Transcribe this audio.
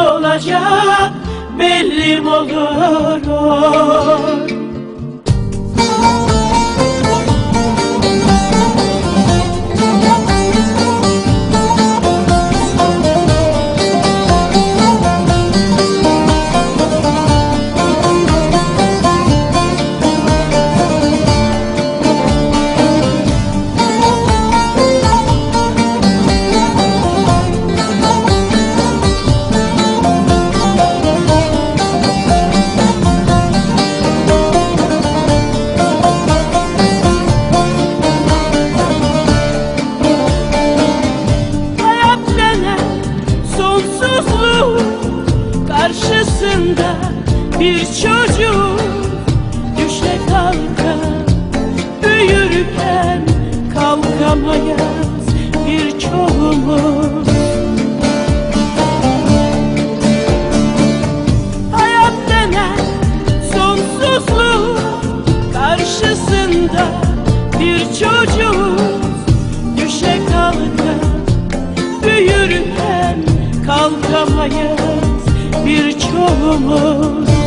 olacak belli mi olur oy karşısında bir çocuk düşe kalka büyürken kalkamayız birçoğumuz Hayat denen sonsuzluğu karşısında bir çocuk kalkamayız birçoğumuz